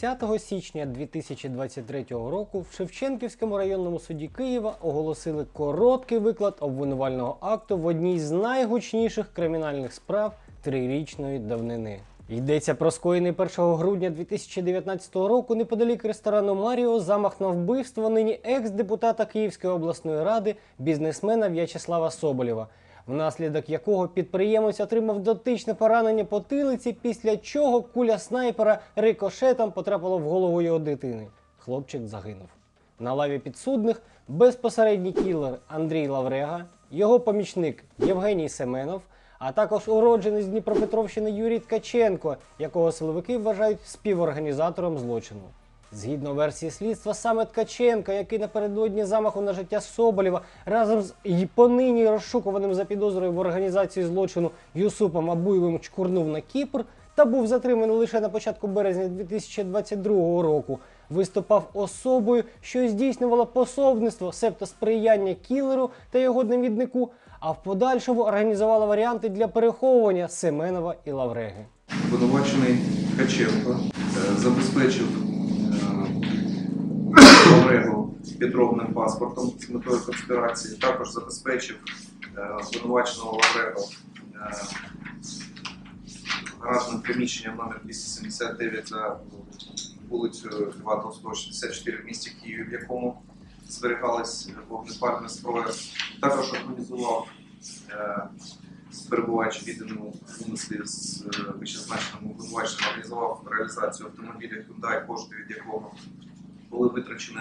10 січня 2023 року в Шевченківському районному суді Києва оголосили короткий виклад обвинувального акту в одній з найгучніших кримінальних справ трирічної давнини. Йдеться про скоєний 1 грудня 2019 року неподалік ресторану Маріо замах на вбивство нині екс-депутата Київської обласної ради бізнесмена В'ячеслава Соболєва, внаслідок якого підприємець отримав дотичне поранення потилиці, після чого куля снайпера рикошетом потрапила в голову його дитини. Хлопчик загинув. На лаві підсудних безпосередній кілер Андрій Лаврега, його помічник Євгеній Семенов, а також уроджений з Дніпропетровщини Юрій Ткаченко, якого силовики вважають співорганізатором злочину. Згідно версії слідства, саме Ткаченка, який напередодні замаху на життя Соболєва разом з і понині розшукуваним за підозрою в організації злочину Юсупом Абуєвим чкурнув на Кіпр та був затриманий лише на початку березня 2022 року. Виступав особою, що здійснювала пособництво, себто сприяння кілеру та його навіднику, а в подальшому організувала варіанти для переховування Семенова і Лавреги. Обвинувачений Ткаченко е, забезпечив підробним паспортом з метою конспірації. Також забезпечив е, обвинуваченого Лаврегу е, гаражним приміщенням номер 279 за вулицею 2 Толстого 64 в місті Києві, в якому зберігалась вогнепальна зброя. Також організував е, перебуваючи в єдиному умислі з вищезначеним обвинуваченням, організував реалізацію автомобіля Hyundai, кошти від якого були витрачені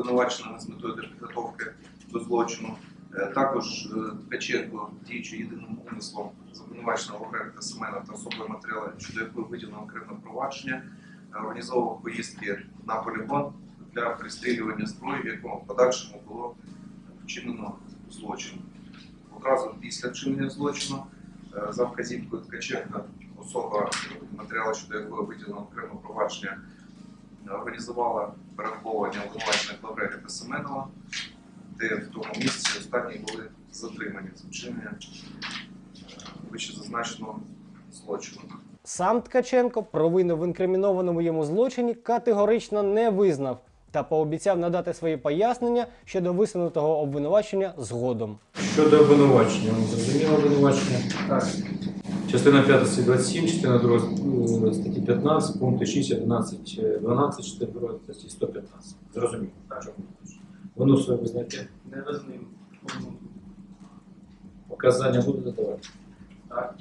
обвинуваченими з метою підготовки до злочину. Е, Також е, Ткаченко, діючи єдиним умислом з обвинуваченого Грека Семена та особою матеріали, щодо якої виділено окреме провадження, е, організовував поїздки на полігон для пристрілювання зброї, в якому в подальшому було вчинено злочин. Одразу після вчинення злочину за вказівкою Ткаченка особа, матеріали щодо якої виділено окреме провадження, організувала переховування обвинувачених Лаврега та Семенова, де в тому місці останні були затримані з вчинення вище зазначеного злочину. Сам Ткаченко провину в інкримінованому йому злочині категорично не визнав та пообіцяв надати свої пояснення щодо висунутого обвинувачення згодом. Щодо обвинувачення, зрозуміло обвинувачення? Так. Частина 5 статті 27, частина 2 статті 15, пункти 6, 11, 12, частина 2 статті 115. Зрозуміло. Так. Воно своє визнаєте? Не визнаю. Показання буде давати? Так.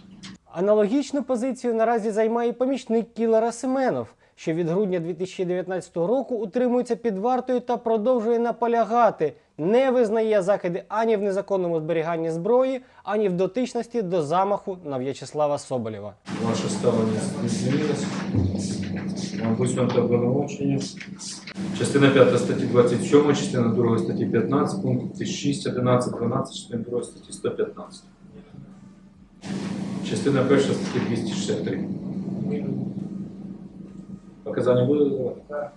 Аналогічну позицію наразі займає і помічник кілера Семенов, що від грудня 2019 року утримується під вартою та продовжує наполягати, не визнає закиди ані в незаконному зберіганні зброї, ані в дотичності до замаху на В'ячеслава Соболєва. Ваше ставлення не змінилось. Обвинувачення. Частина 5 статті 27, частина 2 статті 15, пункти 6, 11, 12, частина 2 статті 115. Частина 1 статті 263. Показання давати?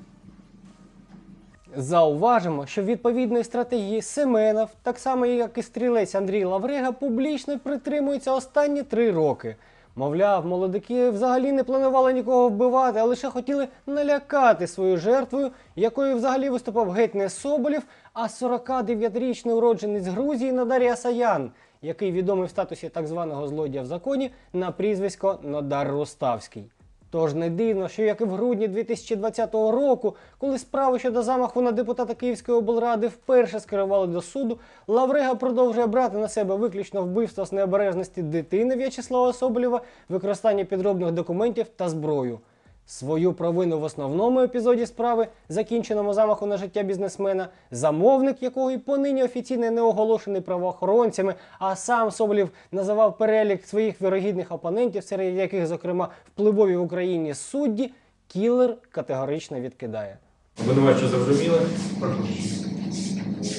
Зауважимо, що відповідної стратегії Семенов, так само як і стрілець Андрій Лаврега, публічно притримується останні три роки. Мовляв, молодики взагалі не планували нікого вбивати, а лише хотіли налякати свою жертвою, якою взагалі виступав геть не Соболєв, а 49-річний уродженець Грузії Надарій Асаян, який відомий в статусі так званого злодія в законі на прізвисько Нодар Руставський. Тож не дивно, що як і в грудні 2020 року, коли справу щодо замаху на депутата Київської облради вперше скерували до суду, Лаврега продовжує брати на себе виключно вбивство з необережності дитини В'ячеслава Соболєва, використання підробних документів та зброю. Свою провину в основному епізоді справи, закінченому замаху на життя бізнесмена, замовник якого і понині офіційно не оголошений правоохоронцями, а сам Соболєв називав перелік своїх вірогідних опонентів, серед яких, зокрема, впливові в Україні судді, кілер категорично відкидає. Обвинувачення зрозуміли?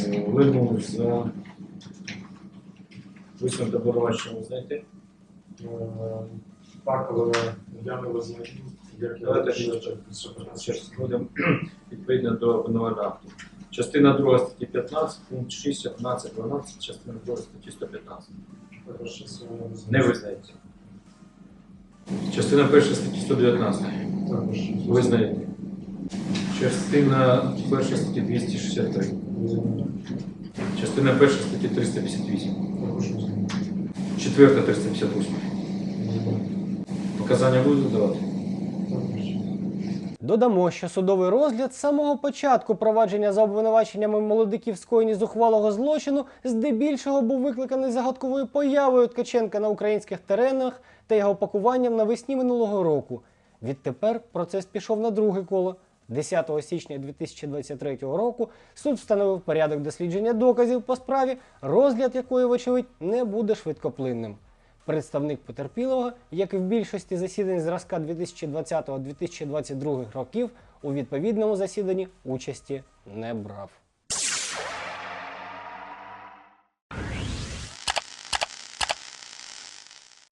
Е, Вимогу за висунуте обвинувачення? Е, Так, але я не визнаю. Раз будемо відповідно до обвинувального акту. Частина 2 статті 15, пункт 6, 11, 12, частина 2 статті 115. також щось я не визнається. Частина 1 статті 119. Також Визнаєте. Частина перша статті 263. Частина перша статті 358. Також. Четверта 358. Показання будуть давати? Додамо, що судовий розгляд з самого початку провадження за обвинуваченнями молодиків в скоєнні зухвалого злочину здебільшого був викликаний загадковою появою Ткаченка на українських теренах та його пакуванням навесні минулого року. Відтепер процес пішов на друге коло. 10 січня 2023 року суд встановив порядок дослідження доказів по справі, розгляд якої, вочевидь, не буде швидкоплинним. Представник потерпілого, як і в більшості засідань зразка 2020-2022 років, у відповідному засіданні участі не брав.